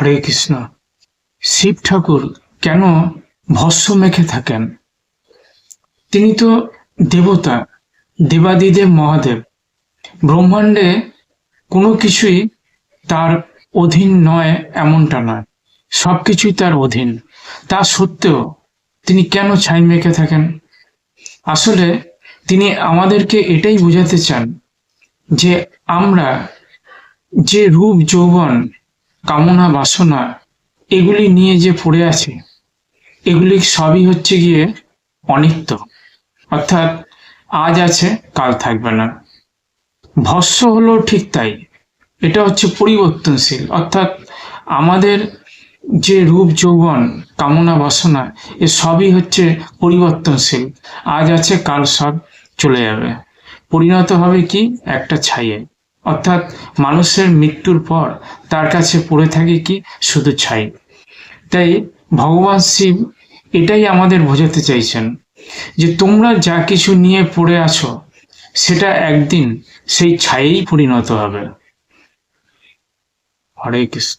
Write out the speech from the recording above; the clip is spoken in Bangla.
হরে কৃষ্ণ। শিব ঠাকুর কেন ভস্য মেখে থাকেন? তিনি তো দেবতা, দেবাদিদেব মহাদেব। ব্রহ্মাণ্ডে কোনো কিছুই তার অধীন নয়, এমনটা নয়। সবকিছুই তার অধীন। তা সত্ত্বেও তিনি কেন ছাই মেখে থাকেন? আসলে তিনি আমাদেরকে এটাই বোঝাতে চান যে আমরা যে রূপ যৌবন কামনা বাসনা এগুলি নিয়ে যে পড়ে আছে, এগুলি সবই হচ্ছে গিয়ে অনিত্য। অর্থাৎ আজ আছে, কাল থাকবে না। ভস্য হলো ঠিক তাই। এটা হচ্ছে পরিবর্তনশীল। অর্থাৎ আমাদের যে রূপ যৌবন, কামনা বাসনা, এ সবই হচ্ছে পরিবর্তনশীল। আজ আছে, কাল সব চলে যাবে। পরিণত হবে কি? একটা ছাইয়ে। অর্থাৎ মানুষের মৃত্যুর পর তার কাছে পড়ে থাকে কি? শুধু ছাই। তাই ভগবান শিব এটাই আমাদের বোঝাতে চাইছেন যে তোমরা যা কিছু নিয়ে পড়ে আছো, সেটা একদিন সেই ছাইয়েই পরিণত হবে। হরে কৃষ্ণ।